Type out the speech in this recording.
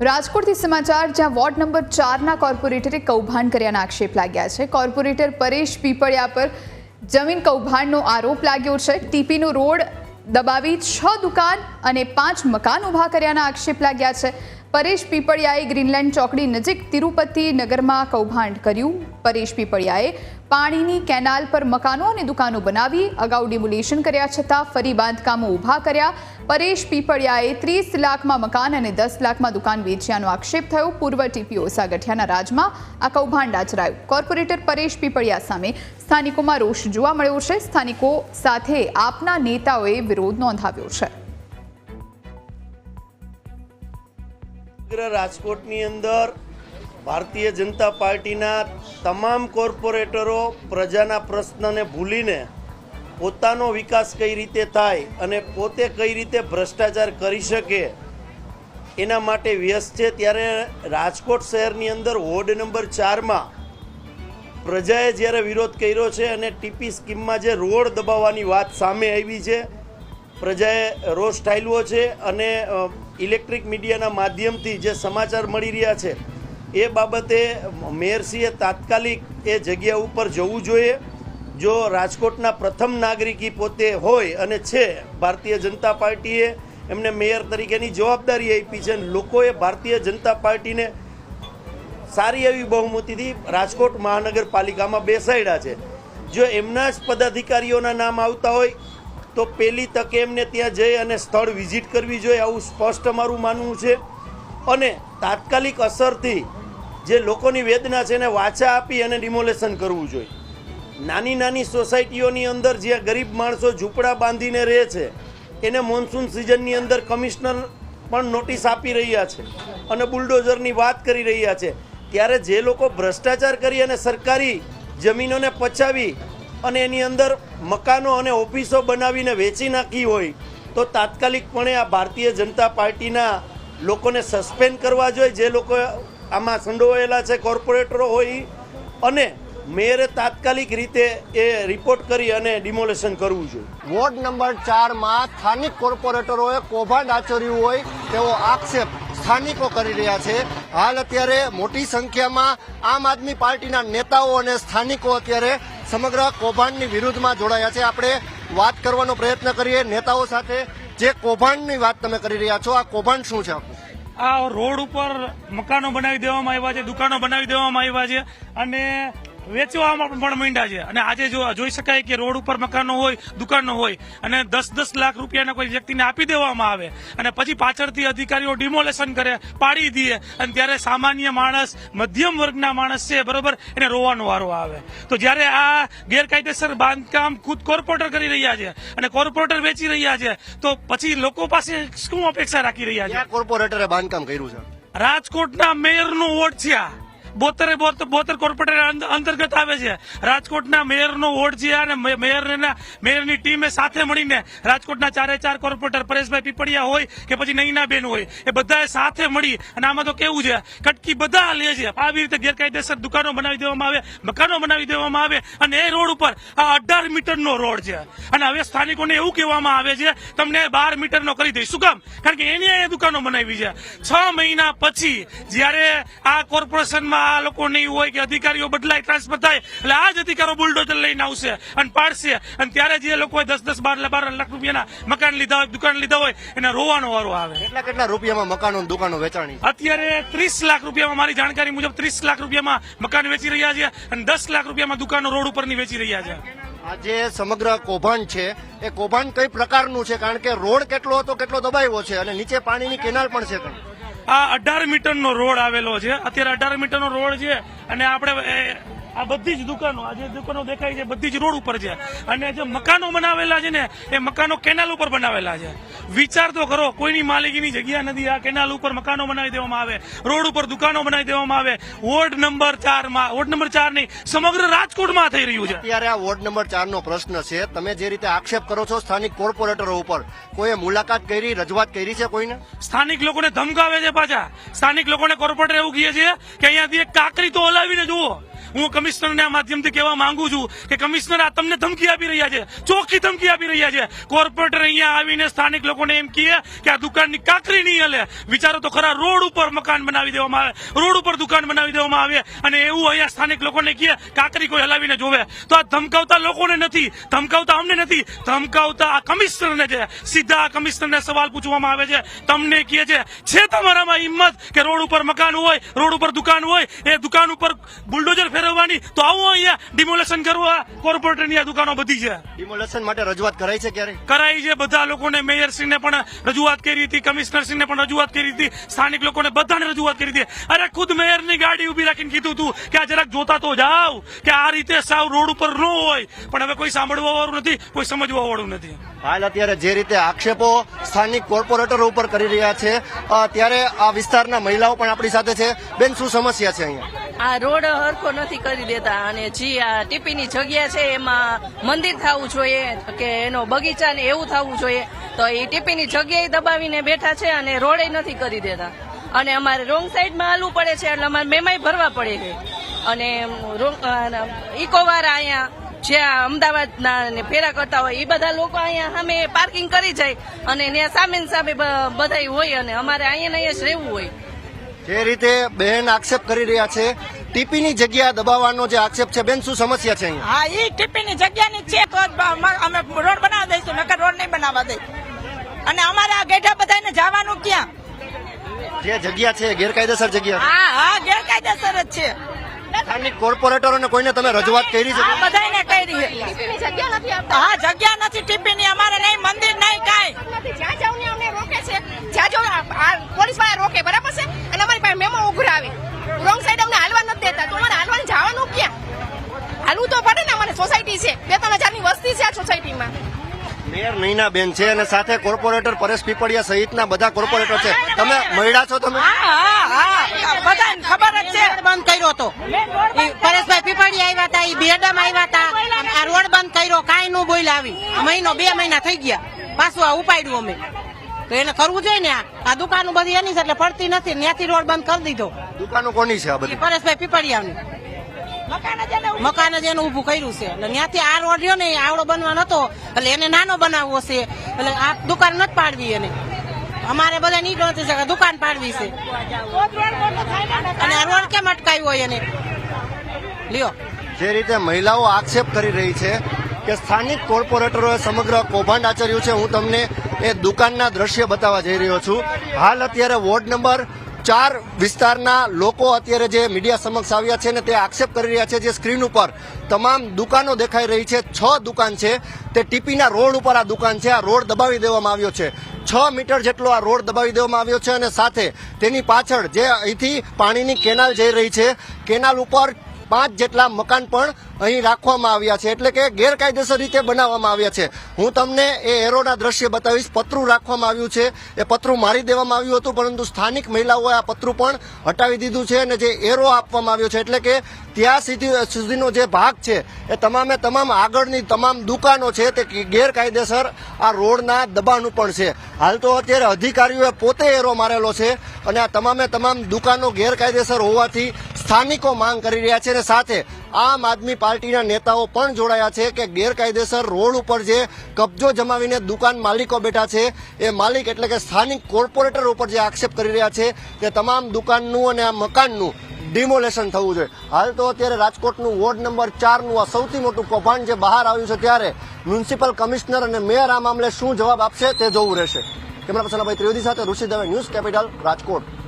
રાજકોટથી સમાચાર, જ્યાં વોર્ડ નંબર ચારના કોર્પોરેટરે કૌભાંડ કર્યાના આક્ષેપ લાગ્યા છે. કોર્પોરેટર પરેશ પીપળિયા પર જમીન કૌભાંડનો આરોપ લાગ્યો છે. ટીપીનો રોડ દબાવી છ દુકાન અને પાંચ મકાન ઊભા કર્યાના આક્ષેપ લાગ્યા છે. પરેશ પીપળિયાએ ગ્રીનલેન્ડ ચોકડી નજીક તિરુપતિ નગરમાં કૌભાંડ કર્યું. પરેશ પીપળિયાએ પાણીની કેનાલ પર મકાનો અને દુકાનો બનાવી અગાઉ ડિમોલેશન કર્યા છતાં ફરી બાંધકામો ઊભા કર્યા. પરેશ પીપળિયાએ ત્રીસ લાખમાં મકાન અને દસ લાખમાં દુકાન વેચ્યાનો આક્ષેપ થયો. પૂર્વ ટીપી ઓસા ગઠિયાના રાજમાં આ કૌભાંડ આચરાયું. કોર્પોરેટર પરેશ પીપળિયા સામે સ્થાનિકોમાં રોષ જોવા મળ્યો છે. સ્થાનિકો સાથે આપના નેતાઓએ વિરોધ નોંધાવ્યો છે. સમગ્ર રાજકોટની અંદર ભારતીય જનતા પાર્ટીના તમામ કોર્પોરેટરો પ્રજાના પ્રશ્નને ભૂલીને પોતાનો વિકાસ કઈ રીતે થાય અને પોતે કઈ રીતે ભ્રષ્ટાચાર કરી શકે એના માટે વ્યસ્ત છે. ત્યારે રાજકોટ શહેરની અંદર વોર્ડ નંબર ચારમાં પ્રજાએ જ્યારે વિરોધ કર્યો છે અને ટીપી સ્કીમમાં જે રોડ દબાવવાની વાત સામે આવી છે, પ્રજાએ રોષ ઠાલવો છે અને ઇલેક્ટ્રિક મીડિયાના માધ્યમથી જે સમાચાર મળી રહ્યા છે, એ બાબતે મેયરસીએ તાત્કાલિક એ જગ્યા ઉપર જવું જોઈએ. જો રાજકોટના પ્રથમ નાગરિકી પોતે હોય અને છે, ભારતીય જનતા પાર્ટીએ એમને મેયર તરીકેની જવાબદારી આપી છે અને લોકોએ ભારતીય જનતા પાર્ટીને સારી એવી બહુમતીથી રાજકોટ મહાનગરપાલિકામાં બેસાડ્યા છે. જો એમના જ પદાધિકારીઓના નામ આવતા હોય તો પહેલી તકે એમને ત્યાં જઈ અને સ્થળ વિઝિટ કરવી જોઈએ, આવું સ્પષ્ટ અમારું માનવું છે. અને તાત્કાલિક અસરથી જે લોકોની વેદના છે એને વાચા આપી અને ડિમોલેશન કરવું જોઈએ. નાની નાની સોસાયટીઓની અંદર જ્યાં ગરીબ માણસો ઝૂંપડા બાંધીને રહે છે, એને મોન્સૂન સિઝનની અંદર કમિશનર પણ નોટિસ આપી રહ્યા છે અને બુલડોઝરની વાત કરી રહ્યા છે. ત્યારે જે લોકો ભ્રષ્ટાચાર કરી અને સરકારી જમીનોને પચાવી અને એની અંદર મકાનો અને ઓફિસો બનાવીને વેચી નાખી હોય, તો તાત્કાલિકપણે આ ભારતીય જનતા પાર્ટીના લોકોને સસ્પેન્ડ કરવા જોઈએ. જે લોકો આમાં સંડોવાયેલા છે, કોર્પોરેટરો હોય, અને મેયરે તાત્કાલિક રીતે એ રિપોર્ટ કરી અને ડિમોલેશન કરવું જોઈએ. વોર્ડ નંબર ચારમાં સ્થાનિક કોર્પોરેટરોએ કૌભાંડ આચર્યું હોય તેવો આક્ષેપ સ્થાનિકો કરી રહ્યા છે. હાલ અત્યારે મોટી સંખ્યામાં આમ આદમી પાર્ટીના નેતાઓ અને સ્થાનિકો અત્યારે સમગ્ર કૌભાંડની વિરુદ્ધમાં જોડાયા છે. આપણે વાત કરવાનો પ્રયત્ન કરીએ. નેતાઓ સાથે જે કૌભાંડની વાત તમે કરી રહ્યા છો, આ કૌભાંડ શું છે આ રોડ ઉપર મકાનો બનાવી દેવામાં આવ્યા છે, દુકાનો બનાવી દેવામાં આવ્યા છે અને વેચવામાં પણ માંડ્યા છે. અને આજે જોઈ શકાય કે રોડ ઉપર મકાનો હોય દુકાનો હોય અને દસ દસ લાખ રૂપિયાના કોઈ વ્યક્તિને આપી દેવામાં આવે અને પછી પાછળથી અધિકારીઓ ડિમોલેશન કરે પાડી દે અને ત્યારે સામાન્ય માણસ મધ્યમ વર્ગના માણસ છે બરોબર એને રોવાનો વારો આવે. તો જ્યારે આ ગેરકાયદેસર બાંધકામ ખુદ કોર્પોરેટર કરી રહ્યા છે અને કોર્પોરેટર વેચી રહ્યા છે તો પછી લોકો પાસે શું અપેક્ષા રાખી રહ્યા છે? કોર્પોરેટરે બાંધકામ કર્યું છે? રાજકોટના મેયરનો વોટ છે આ. બોતેરે બોતેર કોર્પોરેટર અંત- અંતર્ગત આવે છે. રાજકોટના મેયરનો વોર્ડ છે અને મેયરના મેયરની ટીમે સાથે મળીને રાજકોટના ચારે ચાર કોર્પોરેટર પરેશભાઈ પીપળિયા હોય કે પછી નૈનાબેન હોય, એ બધાએ સાથે મળી અને આમાં તો કેવું છે, કટકી બધા લે છે. આવી રીતે ગેરકાયદેસર દુકાનો બનાવી દેવામાં આવે, મકાનો બનાવી દેવામાં આવે અને એ રોડ ઉપર આ અઢાર મીટરનો રોડ છે. અને હવે સ્થાનિકોને એવું કહેવામાં આવે છે, તમને બાર મીટરનો કરી દઈશ. શું કામ? કારણ કે એની દુકાનો બનાવી છે. છ મહિના પછી જ્યારે આ કોર્પોરેશનમાં આ લોકો નહીં હોય કે અધિકારીઓ બદલાય ટ્રાન્સફર થાય એટલે આ જ અધિકારો બુલડોઝર લઈને આવશે અને પાડશે. અને ત્યારે જે લોકોએ દસ દસ બાર બાર લાખ રૂપિયાના મકાન લીધા હોય દુકાન લીધા હોય એને રોવાનો વારો આવે. કેટલા કેટલા રૂપિયામાં મકાનો દુકાનો વેચાણી? અત્યારે ત્રીસ લાખ રૂપિયામાં મારી જાણકારી મુજબ ત્રીસ લાખ રૂપિયામાં મકાન વેચી રહ્યા છે અને દસ લાખ રૂપિયામાં દુકાનો રોડ ઉપરની વેચી રહ્યા છે. આ જે સમગ્ર કૌભાંડ છે એ કૌભાંડ કઈ પ્રકારનું છે? કારણ કે રોડ કેટલો હતો કેટલો દબાવ્યો છે અને નીચે પાણીની કેનાલ પણ છે. આ અઢાર મીટરનો રોડ આવેલો છે. અત્યારે અઢાર મીટરનો રોડ છે અને આપણે આ બધી જ દુકાનો આ જે દુકાનો દેખાય છે બધી જ રોડ ઉપર છે. અને જે મકાનો બનાવેલા છે ને એ મકાનો કેનાલ ઉપર બનાવેલા છે. વિચાર તો કરો કોઈની માલિકીની જગ્યા નથી આ કેનાલ ઉપર મકાનો બનાવી દેવામાં આવે રોડ ઉપર દુકાનો બનાવી દેવામાં આવે. વોર્ડ નંબર ચારમાં વોર્ડ નંબર ચાર નહીં સમગ્ર રાજકોટમાં થઈ રહ્યું છે. અત્યારે આ વોર્ડ નંબર ચાર નો પ્રશ્ન છે. તમે જે રીતે આક્ષેપ કરો છો સ્થાનિક કોર્પોરેટરો ઉપર કોઈએ મુલાકાત કરી રજૂઆત કરી છે કોઈને? સ્થાનિક લોકોને ધમકાવે છે પાછા. સ્થાનિક લોકોને કોર્પોરેટર એવું કહે છે કે અહીંયાથી એક કાકરી તો હલાવીને જુઓ. હું કમિશનરને આ માધ્યમથી કહેવા માંગુ છું કે કમિશનર આ તમને ધમકી આપી રહ્યા છે, ચોખ્ખી ધમકી આપી રહ્યા છે. કોર્પોરેટર અહીંયા આવીને સ્થાનિક લોકોને એમ કહે કે આ દુકાનની કાકરી નહીં હલે. વિચારો તો ખરા રોડ ઉપર મકાન બનાવી દેવામાં આવે. રોડ ઉપર દુકાન બનાવી દેવામાં આવે અને એવું અહીંયા સ્થાનિક લોકોને કહે, કાકરી કોઈ હલાવીને જોવે. તો આ ધમકાવતા લોકોને નથી, ધમકાવતા અમને નથી. ધમકાવતા આ કમિશનરને છે. સીધા આ કમિશનરને સવાલ પૂછવામાં આવે છે. તમને કહે છે છે તમારામાં હિંમત કે રોડ ઉપર મકાન હોય, રોડ ઉપર દુકાન હોય? એ દુકાન ઉપર બુલડોઝર ફેરવવાની તો આવો અહીંયા ડિમોલેશન કરવા. કોર્પોરેટરની આ દુકાનો બધી છે. ડિમોલેશન માટે રજૂઆત કરાઈ છે ક્યારે? કરાઈ છે. બધા લોકોને મેયરશ્રીને પણ રજૂઆત કરી હતી કમિશનરશ્રીને પણ રજૂઆત કરી હતી સ્થાનિક લોકોને બધાને રજૂઆત કરી હતી. અરે ખુદ મેયરની ગાડી ઊભી રાખીને કીધું હતું કે આ જરાક જોતા તો જાવ કે આ રીતે સાવ રોડ ઉપર ન હોય. પણ હવે કોઈ સાંભળવા વાળું નથી કોઈ સમજવા વાળું નથી. હાલ અત્યારે જે રીતે આક્ષેપો સ્થાનિક કોર્પોરેટરો ઉપર કરી રહ્યા છે ત્યારે આ વિસ્તારના મહિલાઓ પણ આપણી સાથે છે. બેન શું સમસ્યા છે અહીંયા? આ રોડ હરખો નથી કરી દેતા અને જે આ ટીપીની જગ્યા છે એમાં મંદિર થવું જોઈએ કે એનો બગીચા ને એવું થવું જોઈએ, તો એ ટીપીની જગ્યાએ દબાવીને બેઠા છે અને રોડે નથી કરી દેતા. અને અમારે રોંગ સાઈડમાં હાલવું પડે છે, એટલે અમારે મેમાઈ ભરવા પડે છે. અને ઇકોવાર અહીંયા જ્યાં અમદાવાદના ફેરા કરતા હોય એ બધા લોકો અહીંયા સામે પાર્કિંગ કરી જાય. અને ત્યાં સામે સામે બધા હોય અને અમારે અહીંયા અહીંયા જ રહેવું હોય. જે રીતે બહેન આક્ષેપ કરી રહ્યા છે ટીપીની જગ્યા દબાવવાનો જે આક્ષેપ છે બેન શું સમસ્યા છે અહીંયા? હા ઈ ટીપીની જગ્યાની છે તો અમે રોડ બનાવી દઈશું નકર રોડ નહીં બનાવવા દઈ. અને અમારા આ ગેઠા બધાને જવાનું ક્યાં? જે જગ્યા છે ગેરકાયદેસર જગ્યા. હા હા ગેરકાયદેસર જ છે. સ્થાનિક કોર્પોરેટરોને કોઈને તમે રજૂઆત કરી છે? બધાને કરી છે. હા જગ્યા નથી ટીપીની અમારે નહીં મંદિર નહીં કાંઈ. નથી. જ્યાં જાવ અમને રોકે છે જ્યાં જાવ આ- આ પોલીસવાળા રોકે બરાબર છે અને અમારી પાસે મેમો ઉઘરાવે રોંગ સાઈડ અમને હાલવા નથી દેતા તો અમારે હાલવાનું જવાનું ક્યાં હાલવું તો પડે ને અમારે સોસાયટી છે બે ત્રણ હજારની વસ્તી આ મેયર નૈના બેન છે અને સાથે કોર્પોરેટર પરેશ પીપળિયા સહિતના બધા કોર્પોરેટર છે. તમે મહિલા છો તમે? હા હા હા. બધાને ખબર જ છે. બંધ કર્યો હતો. પરેશભાઈ પીપળિયા આવ્યા હતા ઈ બેડમ આવ્યા હતા. આ રોડ બંધ કર્યો કાંઈ નું બોલ આવી. આ મહિનો બે મહિના થઈ ગયા. પાછું આ ઉપાડ્યું અમે. તો એને કરવું જોઈએ ને આ. આ દુકાનો બધી એની છે એટલે પડતી નથી. ત્યાંથી રોડ બંધ કરી દીધો. દુકાનો કોની છે આ બધી? પરેશભાઈ પીપળિયાની. મકાન જ એને ઊભું કર્યું છે. એટલે ત્યાંથી આ રોડ રહ્યો ને એ આવડો બનવાનો હતો. એટલે એને નાનો બનાવવો છે. એટલે આ દુકાન નથી પાડવી એને. અમારે બધા ની ગણતરી છે કે દુકાન પાડવી છે. અને આ રોડ કેમ અટકાવ્યો હોય એને? લ્યો. જે રીતે મહિલાઓ આક્ષેપ કરી રહી છે કે સ્થાનિક કોર્પોરેટરોએ સમગ્ર કૌભાંડ આચર્યું છે હું તમને એ દુકાનના દ્રશ્ય બતાવવા જઈ રહ્યો છું. હાલ અત્યારે વોર્ડ નંબર ચાર વિસ્તારના લોકો અત્યારે જે મીડિયા સમક્ષ આવ્યા છે ને તે આક્ષેપ કરી રહ્યા છે જે સ્ક્રીન ઉપર તમામ દુકાનો દેખાઈ રહી છે. છ દુકાન છે. તે ટીપીના રોડ ઉપર આ દુકાન છે. આ રોડ દબાવી દેવામાં આવ્યો છે. છ મીટર જેટલો આ રોડ દબાવી દેવામાં આવ્યો છે અને સાથે તેની પાછળ જે અહીંથી પાણીની કેનાલ જઈ રહી છે. કેનાલ ઉપર પાંચ જેટલા મકાન પણ અહીં રાખવામાં આવ્યા છે એટલે કે ગેરકાયદેસર રીતે બનાવવામાં આવ્યા છે. હું તમને એ એરોના દ્રશ્ય બતાવીશ. પતરું રાખવામાં આવ્યું છે. એ પતરું મારી દેવામાં આવ્યું હતું, પરંતુ સ્થાનિક મહિલાઓએ આ પતરું પણ હટાવી દીધું છે અને જે એરો આપવામાં આવ્યો છે એટલે કે ત્યાં સુધી, સુધીનો જે ભાગ છે એ તમામે તમામ આગળની તમામ દુકાનો છે તે ગેરકાયદેસર આ રોડના દબાણ પણ છે. હાલ તો અત્યારે અધિકારીઓએ પોતે એરો મારેલો છે અને આ તમામે તમામ દુકાનો ગેરકાયદેસર હોવાથી સ્થાનિકો માંગ કરી રહ્યા છે અને સાથે આમ આદમી પાર્ટીના નેતાઓ પણ જોડાયા છે કે ગેરકાયદેસર રોડ ઉપર જે કબજો જમાવીને દુકાન માલિકો બેઠા છે, એ માલિક એટલે કે સ્થાનિક કોર્પોરેટર ઉપર જે આક્ષેપ કરી રહ્યા છે તે તમામ દુકાનનું અને આ મકાનનું ડિમોલેશન થવું જોઈએ. હાલ તો અત્યારે રાજકોટનું વોર્ડ નંબર ચારનું આ સૌથી મોટું કૌભાંડ જે બહાર આવ્યું છે ત્યારે મ્યુનિસિપલ કમિશનર અને મેયર આ મામલે શું જવાબ આપશે તે જોવું રહેશે. કેમેરા પર્સન ભાઈ ત્રિવેદી સાથે ઋષિ દવે ન્યૂઝ કેપિટલ રાજકોટ.